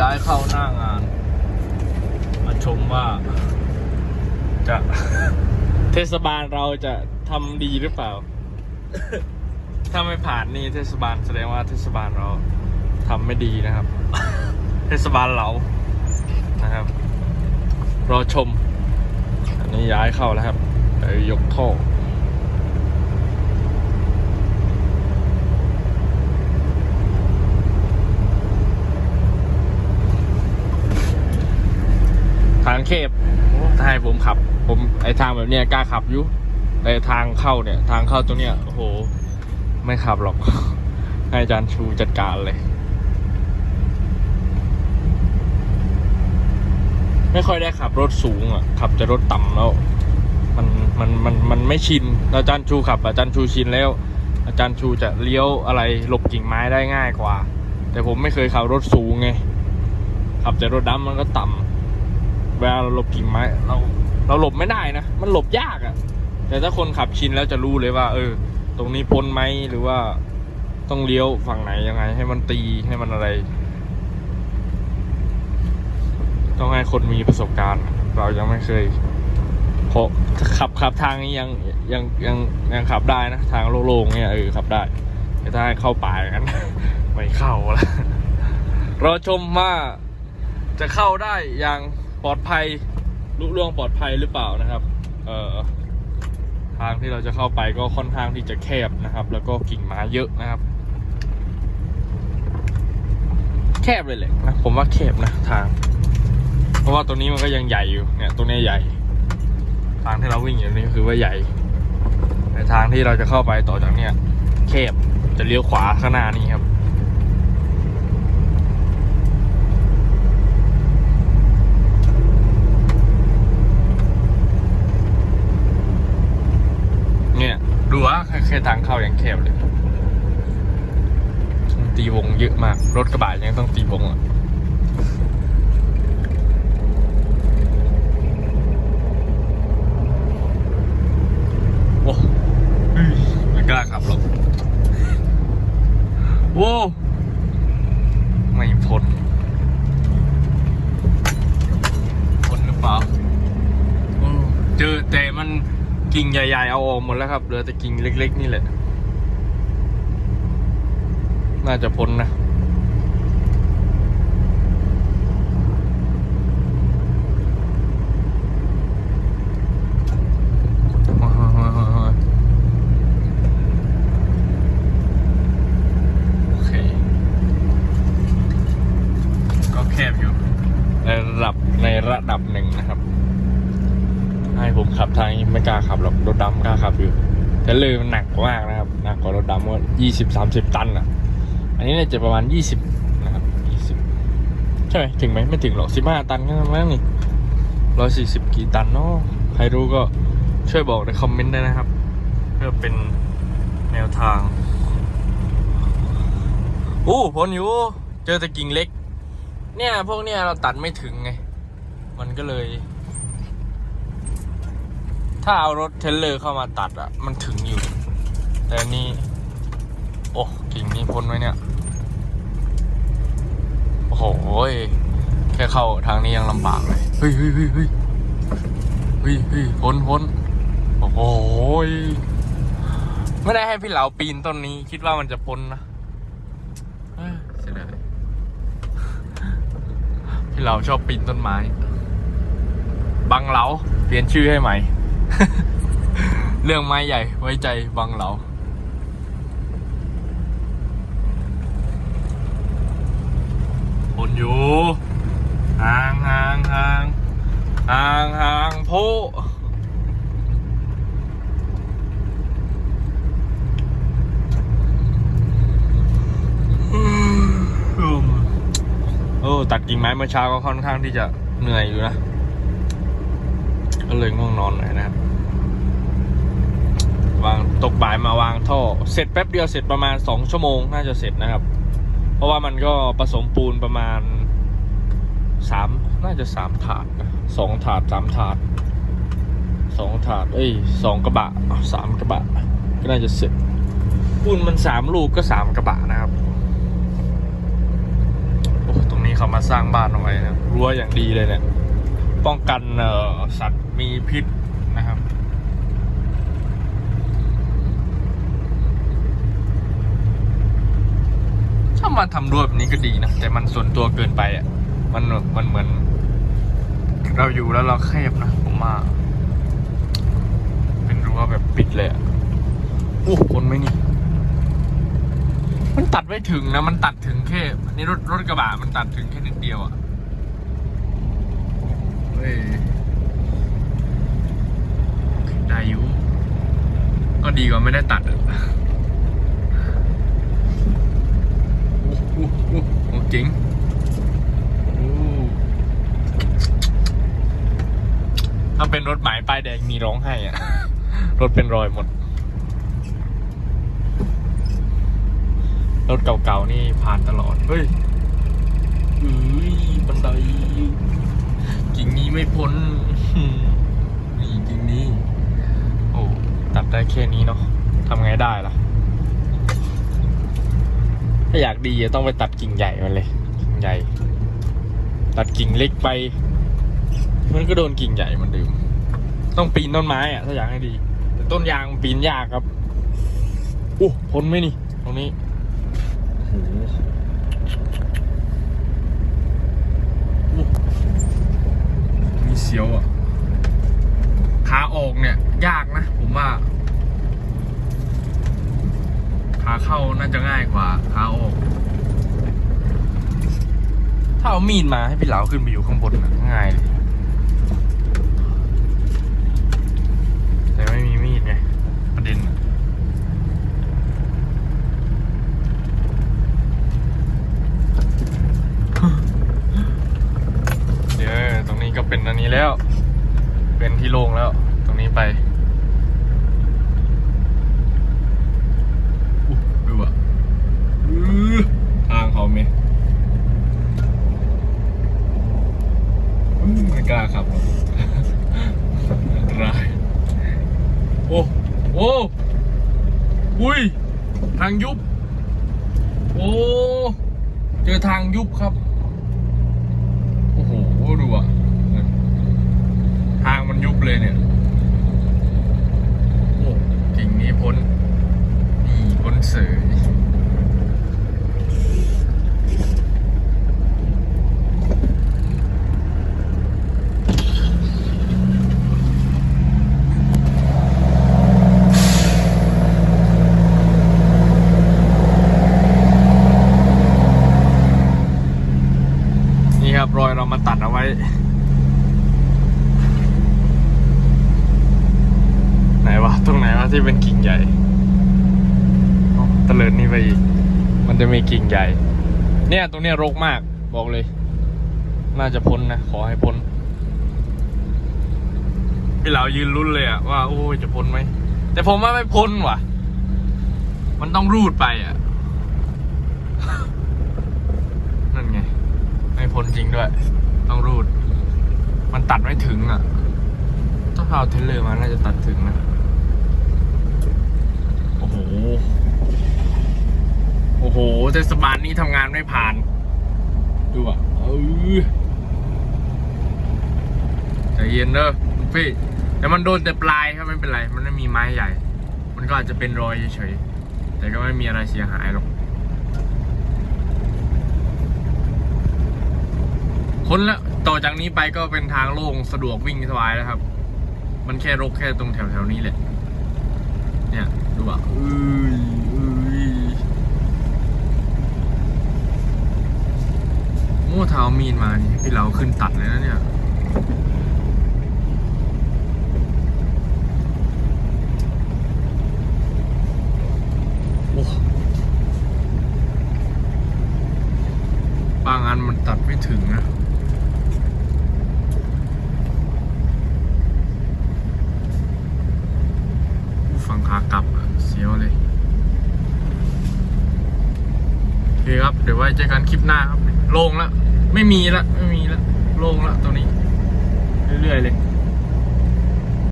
ย้ายเข้าหน้างาน มาชมว่า จะเทศบาลเราจะทำดีหรือเปล่า ถ้าไม่ผ่านนี่เทศบาลแสดงว่าเทศบาลเราทำไม่ดีนะครับ เทศบาลเรานะครับรอชม อันนี้ย้ายเข้าแล้วครับเดี๋ยวยกท่อ ทางเขบถ้าให้ผมขับ ผมไอทางแบบเนี้ยกล้าขับอยู่แต่ทางเข้าเนี่ย ทางเข้าตรงเนี้ยโอ้โห ไม่ขับหรอกให้อาจารย์ชูจัดการเลย ไม่ค่อยได้ขับรถสูงอะ ขับจะรถต่ำแล้ว มันมันมันมันไม่ชินแล้วอาจารย์ชูขับ อาจารย์ชูชินแล้ว อาจารย์ชูจะเลี้ยวอะไรหลบกิ่งไม้ได้ง่ายกว่า แต่ผมไม่เคยขับรถสูงไงขับแต่รถดำมันก็ต่ำเวลาเราหลบกิ่งไม้เราเราหลบไม่ได้นะ มันหลบยากอะ่ะ แต่ถ้าคนขับชินแล้วจะรู้เลยว่า เออ ตรงนี้พ้นไหมหรือว่าต้องเลี้ยวฝั่งไหนยังไง ให้มันตีให้มันอะไร ต้องให้คนมีประสบการณ์ เรายังไม่เคยเพราะขับขับทางนี้ยังยังยังยังขับได้นะ ทางโล่งๆเนี่ยเออขับได้ แต่ถ้าให้เข้าป่าอย่างนั้น ไม่เข้าละรอชมว่าจะเข้าได้อย่าง ปลอดภัยลุล่วงปลอดภัยหรือเปล่านะครับ เอ่อทางที่เราจะเข้าไปก็ค่อนข้างที่จะแคบนะครับ แล้วก็กิ่งไม้เยอะนะครับ แคบเลยแหละนะผมว่าแคบนะทาง เพราะว่าตัวนี้มันก็ยังใหญ่อยู่เนี่ยตัวนี้ใหญ่ ทางที่เราวิ่งอยู่นี่คือว่าใหญ่ในทางที่เราจะเข้าไปต่อจากเนี้ยแคบจะเลี้ยวขวาข้างหน้านี่ครับ เนี่ยดูว่า แค่ทางเข้ายังแคบเลยตีวงเยอะมาก รถกระบะยังต้องตีวงอะโอ้ยไม่กล้าขับหรอกโว้ไม่พ้นพ้นหรือเปล่าเจอแต่มัน กิ่งใหญ่ๆเอาออกหมดแล้วครับเหลือแต่กิ่งเล็ก ๆ นี่แหละ น่าจะพ้นนะ โอเค ก็แคบอยู่ ในระดับในระดับหนึ่งนะครับ ให้ ผมขับทางนี้ไม่กล้าขับหรอกรถดำกล้าขับอยู่แต่เลยมันหนักมากนะครับหนักกว่ารถดำว่ายี่สิบสามสิบตันอะ อันนี้เนี่ยจะประมาณยี่สิบนะครับยี่สิบใช่ไหมถึงไหมไม่ถึงหรอกสิบห้าตันแค่นั้นนี่ร้อยสี่สิบกี่ตันเนาะใครรู้ก็ช่วยบอกในคอมเมนต์ได้นะครับ เพื่อเป็นแนวทางอู้พ้นอยู่เจอแต่กิ่งเล็ก เนี่ยพวกเนี้ยเราตัดไม่ถึงไง มันก็เลย ถ้าเอารถเทรลเลอร์เข้ามาตัดอะมันถึงอยู่ แต่นี่ โอ้กิ่งนี้พ้นไว้เนี่ย โอ้โหยแค่เข้าทางนี้ยังลำบากเลย เฮ้ยเฮ้ยเฮ้ยเฮ้ยเฮ้ยเฮ้ยพ้นพ้นโอ้โหยไม่ได้ให้พี่เหลาปีนต้นนี้คิดว่ามันจะพ้นนะเสียดายพี่เหลาชอบปีนต้นไม้ บังเหลาเปลี่ยนชื่อให้ใหม่ เรื่องไม้ใหญ่ไว้ใจบังเหลาคนอยู่ห่างห่างห่างห่างห่างโพโอ้ตัดกิ่งไม้เมื่อเช้าก็ค่อนข้างที่จะเหนื่อยอยู่นะ ก็เลยง่วงนอนหน่อยนะครับ วางตกบ่ายมาวางท่อ เสร็จแป๊บเดียวเสร็จประมาณสองชั่วโมงน่าจะเสร็จนะครับ เพราะว่ามันก็ผสมปูนประมาณสามน่าจะสามถาดนะสองถาดสามถาดสองถาด เอ้ยสองกระบะสามกระบะ ก็น่าจะเสร็จปูนมันสามลูกก็สามกระบะนะครับโอ้ตรงนี้เขาเขามาสร้างบ้านเอาไว้นะรั้วอย่างดีเลยเนี่ย ป้องกันสัตว์มีพิษนะครับ ถ้ามาทำรั้วแบบนี้ก็ดีนะ แต่มันส่วนตัวเกินไปอะ มันมันเหมือน เราอยู่แล้วเราแคบนะผมว่าเป็นรั้วแบบปิดเลยอะโอ้คนไหมนี่ มันตัดไม่ถึงนะ มันตัดถึงแค่อันนี้รถรถกระบะมันตัดถึงแค่นิดเดียวอะเฮ้ยได้อยู่ก็ ดีกว่าไม่ได้ตัดอะโอ้โหโอ้เจ๋งถ้าเป็นรถหมายป้ายแดงมีร้องไห้อะ รถเป็นรอยหมด รถเก่าๆนี่ผ่านตลอด เฮ้ยเอ้ยบันไดกิ่งนี้ไม่พ้นนี่กิ่งนี้ ตัดได้แค่นี้เนาะทำไงได้ล่ะ ถ้าอยากดีอะต้องไปตัดกิ่งใหญ่มันเลย กิ่งใหญ่ ตัดกิ่งเล็กไป มันก็โดนกิ่งใหญ่เหมันเดิมต้องปีนต้นไม้อะถ้าอยากให้ดี แต่ต้นยางปีนยากครับโอ้พ้นไหมนี่ ตรงนี้โอ้โหโอ้มีเสียวอะ ขาออกเนี่ย ยากนะ ผมว่า ขาเข้าน่าจะง่ายกว่า ขาออก ถ้าเอา มีดมาให้พี่เหลาขึ้นไปอยู่ข้างบนนะง่ายเลย แต่ไม่มีมีดไง ประเด็นเดี๋ยวตรงนี้ก็เป็นอันนี้แล้ว เป็นที่โล่งแล้ว ตรงนี้ไปดูอะทางเขาไหมอื้อ ไม่กล้าขับรอกอันตรายโอ้โอ้อุ้ยทางยุบ โอ้เจอทางยุบครับ โอ้โหดูอะทางมันยุบเลยเนี่ยโอ้กิ่งนี้พ้นนี่พ้นเสย ครับรอยเรามาตัดเอาไว้ไหนวะตรงไหนวะที่เป็นกิ่งใหญ่ตะเลินนี่ไปอีก มันจะมีกิ่งใหญ่ เนี่ยตรงเนี้ยรกมากบอกเลย น่าจะพ้นนะ ขอให้พ้นพี่เหลายืนลุ้นเลยอะว่า โอ้ยจะพ้นไหมแต่ผมว่าไม่พ้นว่ะ มันต้องรูดไปอะ นั่นไง ไม่ พ้นจริงด้วย ต้องรูด มันตัดไม่ถึงอะถ้าเอาเทเลอร์มาน่าจะตัดถึงนะโอ้โห โอ้โหเทศบาลนี้ทำงานไม่ผ่าน ดูอะเออใจเย็นเด้อลูกพี่แต่มันโดนแต่ปลายครับไม่เป็นไร มันไม่มีไม้ใหญ่ มันก็อาจจะเป็นรอยเฉยๆแต่ก็ไม่มีอะไรเสียหายหรอก คนและต่อจากนี้ไปก็เป็นทางโล่งสะดวกวิ่งสบายแล้วครับ มันแค่รกแค่ตรงแถวๆนี้แหละ เนี่ยดูอะเอ้ยเอ้ยโม่เท้ามีนมานี่พี่เราขึ้นตัดเลยนะเนี่ยโอ้บางอันมันตัดไม่ถึงนะ ผู้ฟังขากลับอะเสียวเลย โอเคครับ เดี๋ยวไว้เจอกันคลิปหน้าครับ โล่งแล้ว ไม่มีละ ไม่มีละ โล่งละตัวนี้ เรื่อยๆเลย